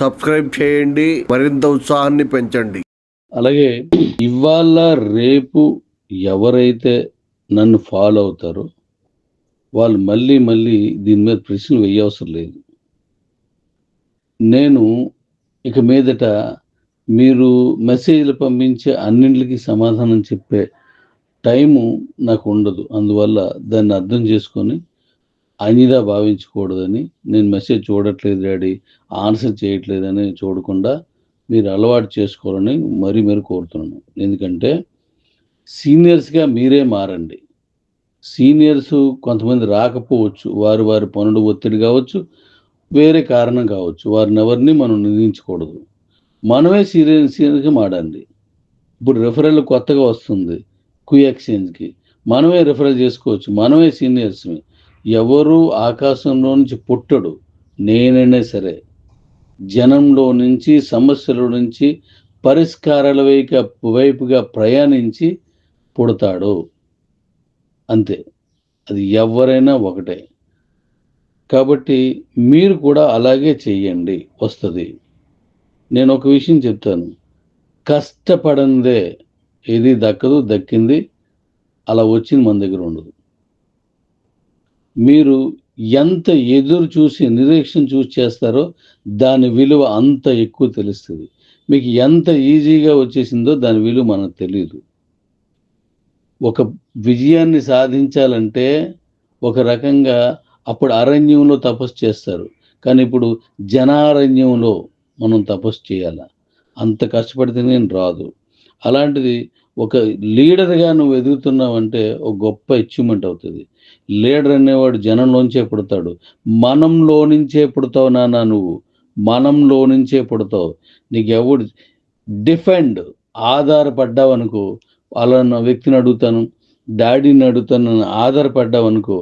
Subscribe చేయండి మరింత ఉత్సాహాన్ని పెంచండి అలాగే ఇవాళ రేపు ఎవరైతే నన్ను ఫాలో అవుతారో వాళ్ళు మళ్ళీ మళ్ళీ దీని మీద ప్రశ్నలు వేయవసరం లేదు నేను ఇక మీదట మీరు మెసేజ్లు పంపించే అన్నింటికి సమాధానం చెప్పే టైము నాకు ఉండదు అందువల్ల దాన్ని అర్థం చేసుకొని అనిదా భావించకూడదని నేను మెసేజ్ చూడట్లేదు డాడీ ఆన్సర్ చేయట్లేదని చూడకుండా మీరు అలవాటు చేసుకోవాలని మరీ మరీ కోరుతున్నాను ఎందుకంటే సీనియర్స్గా మీరే మారండి సీనియర్స్ కొంతమంది రాకపోవచ్చు వారు వారి పనులు ఒత్తిడి కావచ్చు వేరే కారణం కావచ్చు వారిని ఎవరిని మనం నిందించకూడదు మనమే సీనియర్ సీనియర్గా మాడండి ఇప్పుడు రెఫరల్ కొత్తగా వస్తుంది క్యూ ఎక్స్చేంజ్కి మనమే రిఫరల్ చేసుకోవచ్చు మనమే సీనియర్స్ని ఎవరు ఆకాశంలో నుంచి పుట్టడు నేనైనా సరే జనంలో నుంచి సమస్యల నుంచి పరిష్కారాల వైపు వైపుగా ప్రయాణించి పుడతాడు అంతే అది ఎవరైనా ఒకటే కాబట్టి మీరు కూడా అలాగే చేయండి వస్తుంది నేను ఒక విషయం చెప్తాను కష్టపడందే ఏది దక్కదు దక్కింది అలా వచ్చింది మన దగ్గర ఉండదు మీరు ఎంత ఎదురు చూసి నిరీక్షణ చూసి చేస్తారో దాని విలువ అంత ఎక్కువ తెలుస్తుంది మీకు ఎంత ఈజీగా వచ్చేసిందో దాని విలువ మనకు తెలియదు ఒక విజయాన్ని సాధించాలంటే ఒక రకంగా అప్పుడు అరణ్యంలో తపస్సు చేస్తారు కానీ ఇప్పుడు జనారణ్యంలో మనం తపస్సు చేయాల అంత కష్టపడితే నేను రాదు అలాంటిది ఒక లీడర్గా నువ్వు అంటే ఒక గొప్ప అచీవ్మెంట్ అవుతుంది లీడర్ అనేవాడు జనంలోంచే పుడతాడు మనంలో నుంచే పుడతావు నాన్న నువ్వు మనంలో నుంచే పుడతావు నీకు ఎవడు డిఫెండ్ ఆధారపడ్డావు అనుకో అలా వ్యక్తిని అడుగుతాను డాడీని అడుగుతాను ఆధారపడ్డావు అనుకో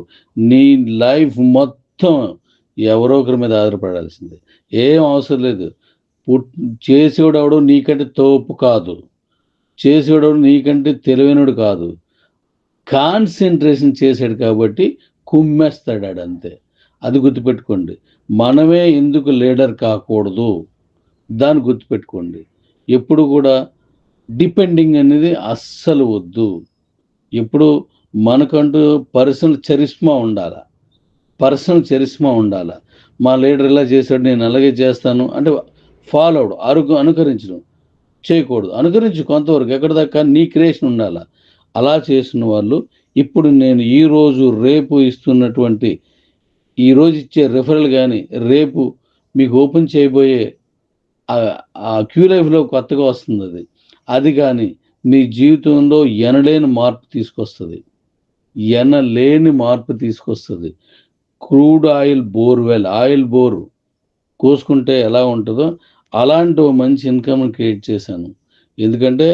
నీ లైఫ్ మొత్తం ఎవరో ఒకరి మీద ఆధారపడాల్సిందే ఏం అవసరం లేదు చేసేవాడు ఎవడో నీకంటే తోపు కాదు చేసేవాడు నీకంటే తెలివైనడు కాదు కాన్సన్ట్రేషన్ చేశాడు కాబట్టి కుమ్మేస్తాడు అంతే అది గుర్తుపెట్టుకోండి మనమే ఎందుకు లీడర్ కాకూడదు దాన్ని గుర్తుపెట్టుకోండి ఎప్పుడు కూడా డిపెండింగ్ అనేది అస్సలు వద్దు ఎప్పుడు మనకంటూ పర్సనల్ చరిష్మా ఉండాలా పర్సనల్ చరిష్మా ఉండాలా మా లీడర్ ఇలా చేశాడు నేను అలాగే చేస్తాను అంటే ఫాలో అవడు అరుగు అనుకరించడం చేయకూడదు అనుకరించు కొంతవరకు ఎక్కడ దాకా నీ క్రియేషన్ ఉండాలా అలా చేసిన వాళ్ళు ఇప్పుడు నేను ఈరోజు రేపు ఇస్తున్నటువంటి ఈరోజు ఇచ్చే రెఫరల్ కానీ రేపు మీకు ఓపెన్ చేయబోయే ఆ క్యూ లైఫ్లో కొత్తగా వస్తుంది అది అది కానీ మీ జీవితంలో ఎనలేని మార్పు తీసుకొస్తుంది ఎనలేని మార్పు తీసుకొస్తుంది crude oil bore well oil bore కోసుకుంటే ఎలా ఉంటుందో అలాంటి మంచి ఇన్కమ్ని క్రియేట్ చేశాను ఎందుకంటే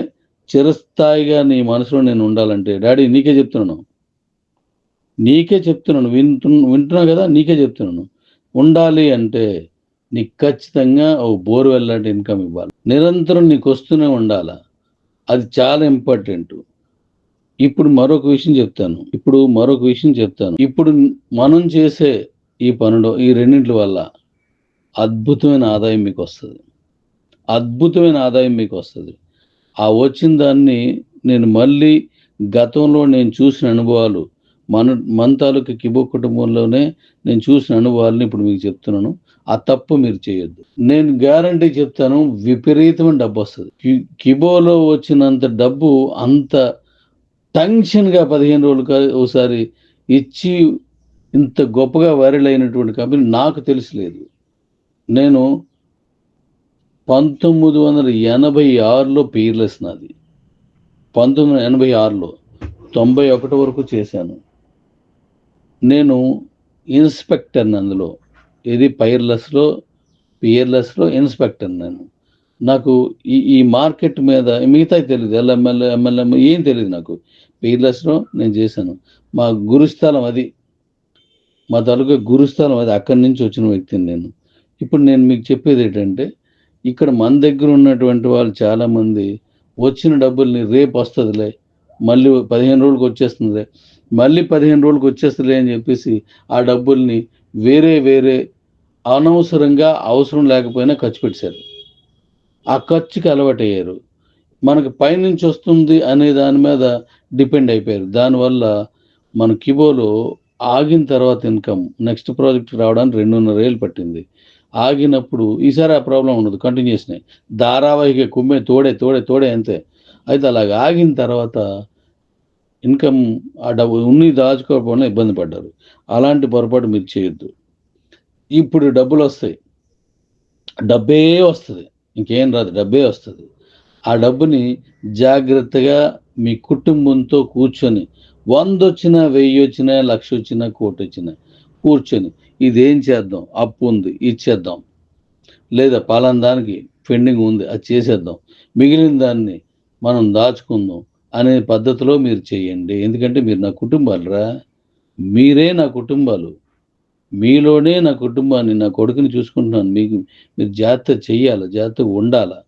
చిరస్థాయిగా నీ మనసులో నేను ఉండాలంటే డాడీ నీకే చెప్తున్నాను నీకే చెప్తున్నాను వింటు వింటున్నావు కదా నీకే చెప్తున్నాను ఉండాలి అంటే నీకు ఖచ్చితంగా ఓ బోర్ వెళ్ళాలంటే ఇన్కమ్ ఇవ్వాలి నిరంతరం నీకు వస్తూనే ఉండాలా అది చాలా ఇంపార్టెంట్ ఇప్పుడు మరొక విషయం చెప్తాను ఇప్పుడు మరొక విషయం చెప్తాను ఇప్పుడు మనం చేసే ఈ పనులు ఈ రెండింటి వల్ల అద్భుతమైన ఆదాయం మీకు వస్తుంది అద్భుతమైన ఆదాయం మీకు వస్తుంది ఆ వచ్చిన దాన్ని నేను మళ్ళీ గతంలో నేను చూసిన అనుభవాలు మన మన తాలూకు కిబో కుటుంబంలోనే నేను చూసిన అనుభవాలని ఇప్పుడు మీకు చెప్తున్నాను ఆ తప్పు మీరు చేయొద్దు నేను గ్యారంటీ చెప్తాను విపరీతమైన డబ్బు వస్తుంది కిబోలో వచ్చినంత డబ్బు అంత టెన్షన్గా పదిహేను రోజులు ఒకసారి ఇచ్చి ఇంత గొప్పగా వైరల్ అయినటువంటి కంపెనీ నాకు తెలిసి లేదు నేను పంతొమ్మిది వందల ఎనభై ఆరులో పీర్లెస్ నాది పంతొమ్మిది వందల ఎనభై ఆరులో తొంభై ఒకటి వరకు చేశాను నేను ఇన్స్పెక్టర్ని అందులో ఇది పైర్లెస్లో పిఎర్లెస్లో ఇన్స్పెక్టర్ నేను నాకు ఈ ఈ మార్కెట్ మీద మిగతా తెలియదు ఎల్ఎంఎల్ఏ ఎంఎల్ఎం ఏం తెలియదు నాకు పియర్లెస్లో నేను చేశాను మా గురుస్థలం అది మా తాలూకా గురుస్థలం అది అక్కడి నుంచి వచ్చిన వ్యక్తిని నేను ఇప్పుడు నేను మీకు చెప్పేది ఏంటంటే ఇక్కడ మన దగ్గర ఉన్నటువంటి వాళ్ళు చాలామంది వచ్చిన డబ్బుల్ని రేపు వస్తుందిలే మళ్ళీ పదిహేను రోజులకు వచ్చేస్తుందిలే మళ్ళీ పదిహేను రోజులకు వచ్చేస్తుందిలే అని చెప్పేసి ఆ డబ్బుల్ని వేరే వేరే అనవసరంగా అవసరం లేకపోయినా ఖర్చు పెట్టారు ఆ ఖర్చుకి అలవాటయ్యారు మనకు పైనుంచి వస్తుంది అనే దాని మీద డిపెండ్ అయిపోయారు దానివల్ల మన కిబోలో ఆగిన తర్వాత ఇన్కమ్ నెక్స్ట్ ప్రాజెక్ట్ రావడానికి రెండున్నర ఏళ్ళు పట్టింది ఆగినప్పుడు ఈసారి ఆ ప్రాబ్లం ఉండదు కంటిన్యూస్నే ధారావాహిక కుమ్మే తోడే తోడే తోడే అంతే అయితే అలాగ ఆగిన తర్వాత ఇన్కమ్ ఆ డబ్బు ఉన్ని దాచుకోకపోవడం ఇబ్బంది పడ్డారు అలాంటి పొరపాటు మీరు చేయొద్దు ఇప్పుడు డబ్బులు వస్తాయి డబ్బే వస్తుంది ఇంకేం రాదు డబ్బే వస్తుంది ఆ డబ్బుని జాగ్రత్తగా మీ కుటుంబంతో కూర్చొని వంద వచ్చినా వెయ్యి వచ్చినా లక్ష వచ్చినా కోటి వచ్చినా కూర్చొని ఇదేం చేద్దాం అప్పు ఉంది ఇచ్చేద్దాం లేదా పాలన దానికి పెండింగ్ ఉంది అది చేసేద్దాం మిగిలిన దాన్ని మనం దాచుకుందాం అనే పద్ధతిలో మీరు చేయండి ఎందుకంటే మీరు నా కుటుంబాలరా మీరే నా కుటుంబాలు మీలోనే నా కుటుంబాన్ని నా కొడుకుని చూసుకుంటున్నాను మీకు మీరు జాగ్రత్త చెయ్యాలి జాగ్రత్తగా ఉండాలా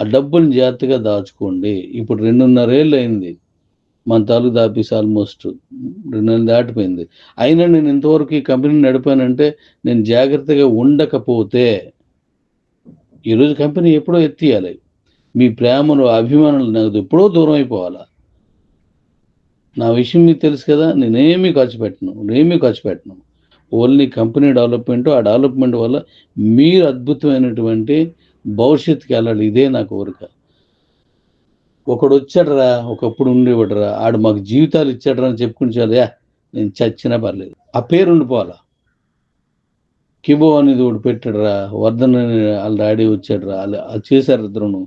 ఆ డబ్బుని జాగ్రత్తగా దాచుకోండి ఇప్పుడు రెండున్నరేళ్ళు అయింది మన తాలూకు దాపేసి ఆల్మోస్ట్ రెండు నెలలు దాటిపోయింది అయినా నేను ఇంతవరకు ఈ కంపెనీని నడిపానంటే నేను జాగ్రత్తగా ఉండకపోతే ఈరోజు కంపెనీ ఎప్పుడో ఎత్తియాలి మీ ప్రేమలు అభిమానులు నాకు ఎప్పుడో దూరం అయిపోవాలా నా విషయం మీకు తెలుసు కదా నేనేమి ఖర్చు పెట్టను నేనేమి ఖర్చు పెట్టను ఓన్లీ కంపెనీ డెవలప్మెంట్ ఆ డెవలప్మెంట్ వల్ల మీరు అద్భుతమైనటువంటి భవిష్యత్తుకి వెళ్ళాలి ఇదే నా కోరిక ఒకడు వచ్చాడరా ఒకప్పుడు ఉండేవాడురా ఆడు మాకు జీవితాలు ఇచ్చాడరా అని చెప్పుకుని నేను చచ్చినా పర్లేదు ఆ పేరు ఉండిపోవాలా కిబో అనేది ఒకడు పెట్టాడరా వర్ధన్ అని వాళ్ళ డాడీ వచ్చాడరా వాళ్ళు అలా చేశారు ఇద్దరును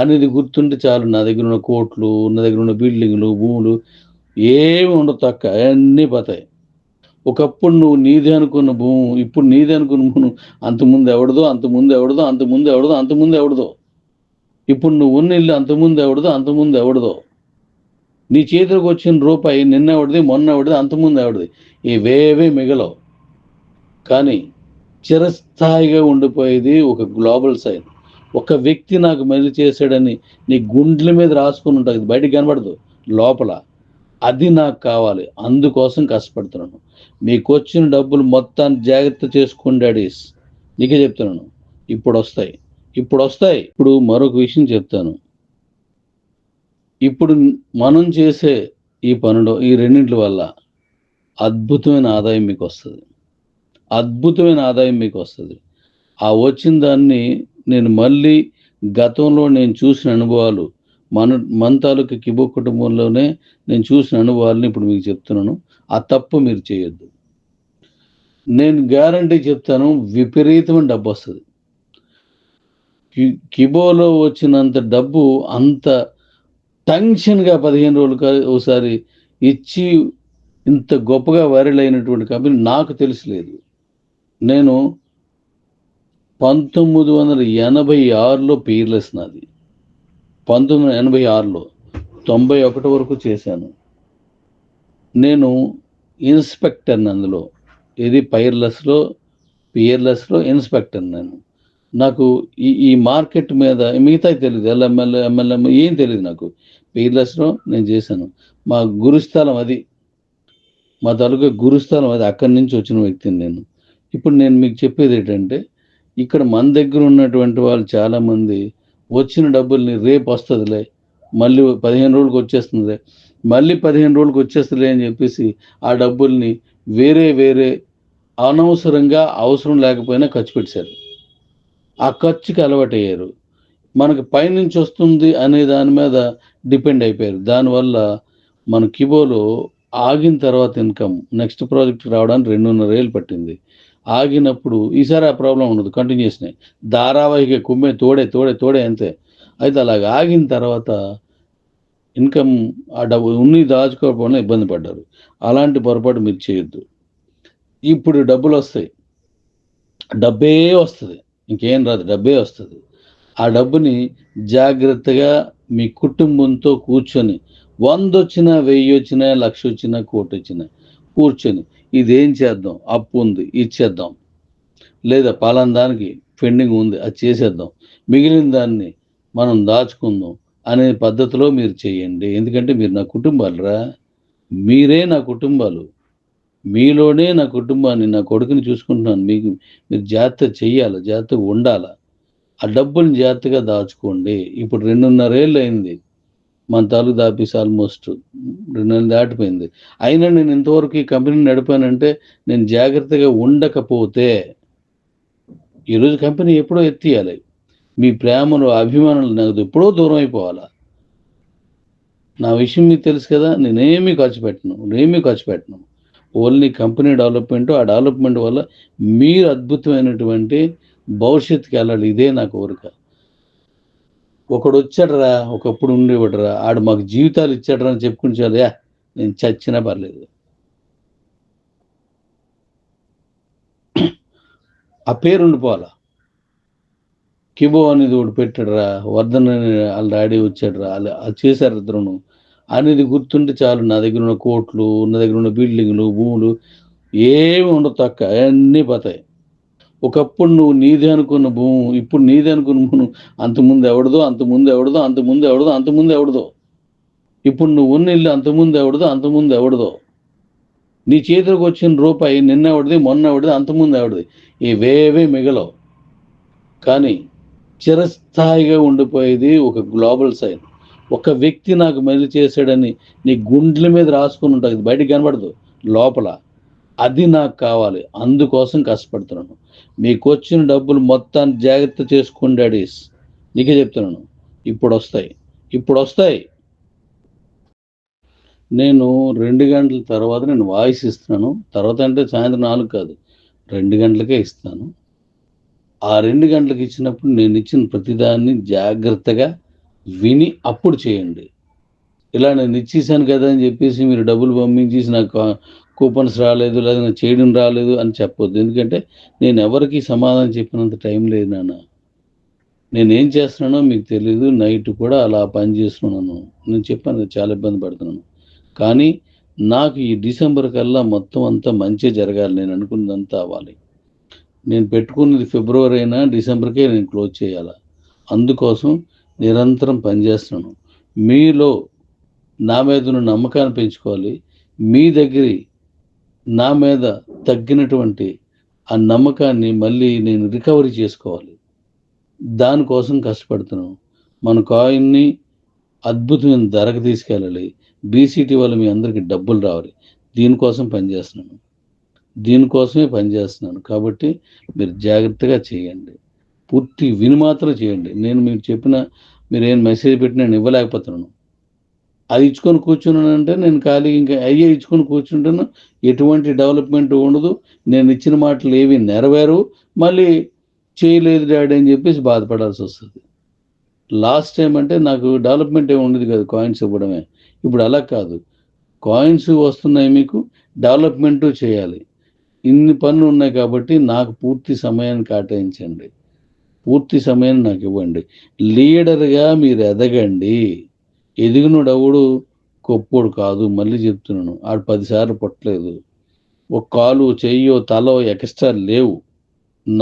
అనేది గుర్తుంటే చాలు నా దగ్గర ఉన్న కోట్లు నా దగ్గర ఉన్న బిల్డింగ్లు భూములు ఏమి ఉండవు తక్క అన్నీ పోతాయి ఒకప్పుడు నువ్వు నీదే అనుకున్న భూము ఇప్పుడు నీదే అనుకున్న భూము అంతకుముందు ఎవడదో అంతకుముందు ఎవడదో అంతకుముందు ఎవడదో అంతకుముందు ఎవడదో ఇప్పుడు నువ్వు ఉన్న ఇల్లు అంతకుముందు ఎవడదో అంతకుముందు ఎవడదో నీ చేతిలోకి వచ్చిన రూపాయి నిన్నవడిది ఎవడిది అంతకుముందు ఎవడిది ఇవేవే మిగలవు కానీ చిరస్థాయిగా ఉండిపోయేది ఒక గ్లోబల్ సైన్ ఒక వ్యక్తి నాకు మెలి చేశాడని నీ గుండెల మీద రాసుకుని ఉంటుంది బయటికి కనబడదు లోపల అది నాకు కావాలి అందుకోసం కష్టపడుతున్నాను మీకు వచ్చిన డబ్బులు మొత్తాన్ని జాగ్రత్త చేసుకోండి డాడీస్ నీకే చెప్తున్నాను ఇప్పుడు వస్తాయి ఇప్పుడు వస్తాయి ఇప్పుడు మరొక విషయం చెప్తాను ఇప్పుడు మనం చేసే ఈ పనులు ఈ రెండింటి వల్ల అద్భుతమైన ఆదాయం మీకు వస్తుంది అద్భుతమైన ఆదాయం మీకు వస్తుంది ఆ వచ్చిన దాన్ని నేను మళ్ళీ గతంలో నేను చూసిన అనుభవాలు మన మన తాలూకు కిబో కుటుంబంలోనే నేను చూసిన అనుభవాలను ఇప్పుడు మీకు చెప్తున్నాను ఆ తప్పు మీరు చేయొద్దు నేను గ్యారంటీ చెప్తాను విపరీతమైన డబ్బు వస్తుంది కిబోలో వచ్చినంత డబ్బు అంత టెన్షన్గా పదిహేను రోజులు ఒకసారి ఇచ్చి ఇంత గొప్పగా వైరల్ అయినటువంటి కంపెనీ నాకు తెలిసలేదు నేను పంతొమ్మిది వందల ఎనభై ఆరులో పీర్లెస్ నాది పంతొమ్మిది వందల ఎనభై ఆరులో తొంభై ఒకటి వరకు చేశాను నేను ఇన్స్పెక్టర్ని అందులో ఇది పైర్లెస్లో పియర్లెస్లో ఇన్స్పెక్టర్ నేను నాకు ఈ ఈ మార్కెట్ మీద మిగతా తెలియదు ఎల్ఎంఎల్ఏ ఎంఎల్ఎం ఏం తెలియదు నాకు పీర్లసరం నేను చేశాను మా గురుస్థలం అది మా తలుగు గురుస్థలం అది అక్కడి నుంచి వచ్చిన వ్యక్తిని నేను ఇప్పుడు నేను మీకు చెప్పేది ఏంటంటే ఇక్కడ మన దగ్గర ఉన్నటువంటి వాళ్ళు చాలామంది వచ్చిన డబ్బుల్ని రేపు వస్తుందిలే మళ్ళీ పదిహేను రోజులకు వచ్చేస్తుందిలే మళ్ళీ పదిహేను రోజులకు వచ్చేస్తుందిలే అని చెప్పేసి ఆ డబ్బుల్ని వేరే వేరే అనవసరంగా అవసరం లేకపోయినా ఖర్చు పెట్టారు ఆ ఖర్చుకి అలవాటయ్యారు మనకి పైనుంచి వస్తుంది అనే దాని మీద డిపెండ్ అయిపోయారు దానివల్ల మన కిబోలో ఆగిన తర్వాత ఇన్కమ్ నెక్స్ట్ ప్రాజెక్ట్ రావడానికి రెండున్నర ఏళ్ళు పట్టింది ఆగినప్పుడు ఈసారి ఆ ప్రాబ్లం ఉండదు కంటిన్యూస్నే ధారావాహిక కుమ్మే తోడే తోడే తోడే అంతే అయితే అలాగ ఆగిన తర్వాత ఇన్కమ్ ఆ డబ్బు ఉన్ని దాచుకోకపోవడం ఇబ్బంది పడ్డారు అలాంటి పొరపాటు మీరు చేయొద్దు ఇప్పుడు డబ్బులు వస్తాయి డబ్బే వస్తుంది ఇంకేం రాదు డబ్బే వస్తుంది ఆ డబ్బుని జాగ్రత్తగా మీ కుటుంబంతో కూర్చొని వంద వచ్చినా వెయ్యి వచ్చినా లక్ష వచ్చినా కోటి వచ్చినా కూర్చొని ఇదేం చేద్దాం అప్పు ఉంది ఇచ్చేద్దాం లేదా పాలన దానికి పెండింగ్ ఉంది అది చేసేద్దాం మిగిలిన దాన్ని మనం దాచుకుందాం అనే పద్ధతిలో మీరు చేయండి ఎందుకంటే మీరు నా కుటుంబాలరా మీరే నా కుటుంబాలు మీలోనే నా కుటుంబాన్ని నా కొడుకుని చూసుకుంటున్నాను మీకు మీరు జాగ్రత్త చెయ్యాలి జాగ్రత్త ఉండాల ఆ డబ్బుని జాగ్రత్తగా దాచుకోండి ఇప్పుడు రెండున్నరేళ్ళు అయింది మన తాలూకు దాపీస్ ఆల్మోస్ట్ రెండు నెలలు దాటిపోయింది అయినా నేను ఇంతవరకు ఈ కంపెనీని నడిపానంటే నేను జాగ్రత్తగా ఉండకపోతే ఈరోజు కంపెనీ ఎప్పుడో ఎత్తియాలి మీ ప్రేమలు అభిమానులు నాకు ఎప్పుడో దూరం అయిపోవాలా నా విషయం మీకు తెలుసు కదా నేనేమీ ఖర్చు పెట్టను నేనేమీ ఖర్చు పెట్టను ఓన్లీ కంపెనీ డెవలప్మెంట్ ఆ డెవలప్మెంట్ వల్ల మీరు అద్భుతమైనటువంటి భవిష్యత్తుకి వెళ్ళాలి ఇదే నా కోరిక ఒకడు వచ్చాడరా ఒకప్పుడు ఉండేవాడరా ఆడు మాకు జీవితాలు ఇచ్చాడరా అని చెప్పుకుని చాలయా నేను చచ్చినా పర్లేదు ఆ పేరు ఉండిపోవాలా కిబో అనేది ఒకటి పెట్టాడరా వర్ధన్ వాళ్ళ డాడీ వచ్చాడరా వాళ్ళు చేశారు ఇద్దరును అనేది గుర్తుంటే చాలు నా దగ్గర ఉన్న కోట్లు నా దగ్గర ఉన్న బిల్డింగ్లు భూములు ఏమి ఉండవు తక్క అన్నీ పోతాయి ఒకప్పుడు నువ్వు నీది అనుకున్న భూము ఇప్పుడు నీది అనుకున్న భూము అంతకుముందు ఎవడదో అంతకుముందు ఎవడదో అంతకుముందు ఎవడదో అంతకుముందు ఎవడదో ఇప్పుడు నువ్వు ఉన్న ఇల్లు అంతకుముందు ఎవడదో అంతకుముందు ఎవడదో నీ చేతిలోకి వచ్చిన రూపాయి నిన్న ఎవడిది మొన్న ఎవడిది అంతకుముందు ఎవడిది ఇవేవే మిగలవు కానీ చిరస్థాయిగా ఉండిపోయేది ఒక గ్లోబల్ సైన్ ఒక వ్యక్తి నాకు మేలు చేశాడని నీ గుండెల మీద రాసుకుని ఉంటుంది బయటకు కనబడదు లోపల అది నాకు కావాలి అందుకోసం కష్టపడుతున్నాను మీకు వచ్చిన డబ్బులు మొత్తాన్ని జాగ్రత్త చేసుకోండి డాడీస్ నీకే చెప్తున్నాను ఇప్పుడు వస్తాయి ఇప్పుడు వస్తాయి నేను రెండు గంటల తర్వాత నేను వాయిస్ ఇస్తున్నాను తర్వాత అంటే సాయంత్రం నాలుగు కాదు రెండు గంటలకే ఇస్తాను ఆ రెండు గంటలకు ఇచ్చినప్పుడు నేను ఇచ్చిన ప్రతిదాన్ని జాగ్రత్తగా విని అప్పుడు చేయండి ఇలా నేను ఇచ్చేసాను కదా అని చెప్పేసి మీరు డబ్బులు పంపించేసి నాకు కూపన్స్ రాలేదు లేదా నాకు చేయడం రాలేదు అని చెప్పొద్దు ఎందుకంటే నేను ఎవరికి సమాధానం చెప్పినంత టైం లేదు నాన్న నేనేం చేస్తున్నానో మీకు తెలీదు నైట్ కూడా అలా పని చేస్తున్నాను నేను చెప్పాను చాలా ఇబ్బంది పడుతున్నాను కానీ నాకు ఈ డిసెంబర్ కల్లా మొత్తం అంతా మంచి జరగాలి నేను అనుకున్నదంతా అవ్వాలి నేను పెట్టుకున్నది ఫిబ్రవరి అయినా డిసెంబర్కే నేను క్లోజ్ చేయాలా అందుకోసం నిరంతరం పనిచేస్తున్నాను మీలో నా మీద ఉన్న నమ్మకాన్ని పెంచుకోవాలి మీ దగ్గర నా మీద తగ్గినటువంటి ఆ నమ్మకాన్ని మళ్ళీ నేను రికవరీ చేసుకోవాలి దానికోసం కష్టపడుతున్నాను మన కాయిన్ని అద్భుతమైన ధరకు తీసుకెళ్ళాలి బీసీటీ వల్ల మీ అందరికీ డబ్బులు రావాలి దీనికోసం పనిచేస్తున్నాను దీనికోసమే పనిచేస్తున్నాను కాబట్టి మీరు జాగ్రత్తగా చేయండి పూర్తి విని మాత్రం చేయండి నేను మీరు చెప్పిన మీరు ఏం మెసేజ్ పెట్టి నేను ఇవ్వలేకపోతున్నాను అది ఇచ్చుకొని కూర్చున్నానంటే నేను ఖాళీ ఇంకా అయ్యే ఇచ్చుకొని కూర్చుంటాను ఎటువంటి డెవలప్మెంట్ ఉండదు నేను ఇచ్చిన మాటలు ఏవి నెరవేరు మళ్ళీ చేయలేదు డాడీ అని చెప్పేసి బాధపడాల్సి వస్తుంది లాస్ట్ టైం అంటే నాకు డెవలప్మెంట్ ఏమి ఉండదు కదా కాయిన్స్ ఇవ్వడమే ఇప్పుడు అలా కాదు కాయిన్స్ వస్తున్నాయి మీకు డెవలప్మెంటు చేయాలి ఇన్ని పనులు ఉన్నాయి కాబట్టి నాకు పూర్తి సమయాన్ని కేటాయించండి పూర్తి సమయం నాకు ఇవ్వండి లీడర్గా మీరు ఎదగండి ఎవడు గొప్పోడు కాదు మళ్ళీ చెప్తున్నాను ఆడు పదిసార్లు పుట్టలేదు ఒక కాలు చెయ్యో తలో ఎక్స్ట్రా లేవు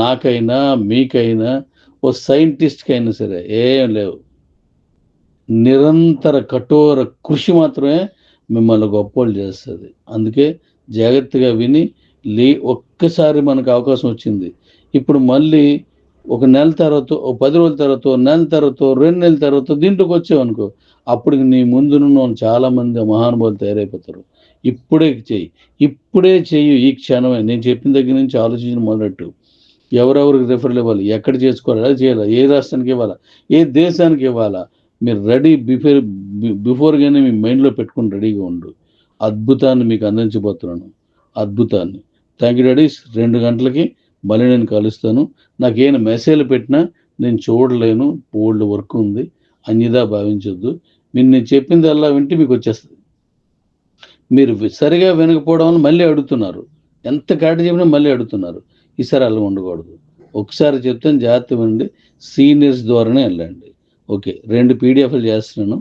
నాకైనా మీకైనా ఓ సైంటిస్ట్కి అయినా సరే ఏం లేవు నిరంతర కఠోర కృషి మాత్రమే మిమ్మల్ని గొప్పలు చేస్తుంది అందుకే జాగ్రత్తగా విని లీ ఒక్కసారి మనకు అవకాశం వచ్చింది ఇప్పుడు మళ్ళీ ఒక నెల తర్వాత ఒక పది రోజుల తర్వాత నెల తర్వాత రెండు నెలల తర్వాత దీంట్లోకి వచ్చావనుకో అప్పటికి నీ ముందు చాలా చాలామంది మహానుభావులు తయారైపోతారు ఇప్పుడే చేయి ఇప్పుడే చెయ్యి ఈ క్షణమే నేను చెప్పిన దగ్గర నుంచి ఆలోచించిన మొదలట్టు ఎవరెవరికి రిఫర్లు ఇవ్వాలి ఎక్కడ చేసుకోవాలి అది చేయాలా ఏ రాష్ట్రానికి ఇవ్వాలా ఏ దేశానికి ఇవ్వాలా మీరు రెడీ బిఫోర్ బిఫోర్గానే మీ మైండ్లో పెట్టుకుని రెడీగా ఉండు అద్భుతాన్ని మీకు అందించబోతున్నాను అద్భుతాన్ని థ్యాంక్ యూ డాడీస్ రెండు గంటలకి మళ్ళీ నేను కలుస్తాను నాకేమైనా మెసేజ్లు పెట్టినా నేను చూడలేను ఓల్డ్ వర్క్ ఉంది అన్యదా భావించొద్దు నేను నేను అలా వింటే మీకు వచ్చేస్తుంది మీరు సరిగా వినకపోవడం అని మళ్ళీ అడుగుతున్నారు ఎంత కాటి చెప్పినా మళ్ళీ అడుగుతున్నారు ఈసారి అలా ఉండకూడదు ఒకసారి చెప్తాను జాగ్రత్త వినండి సీనియర్స్ ద్వారానే వెళ్ళండి ఓకే రెండు పీడిఎఫ్లు చేస్తున్నాను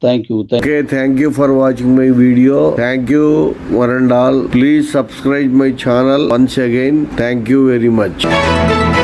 Thank you. Okay, thank you for watching my video. Thank you one and all. Please subscribe my channel once again. Thank you very much.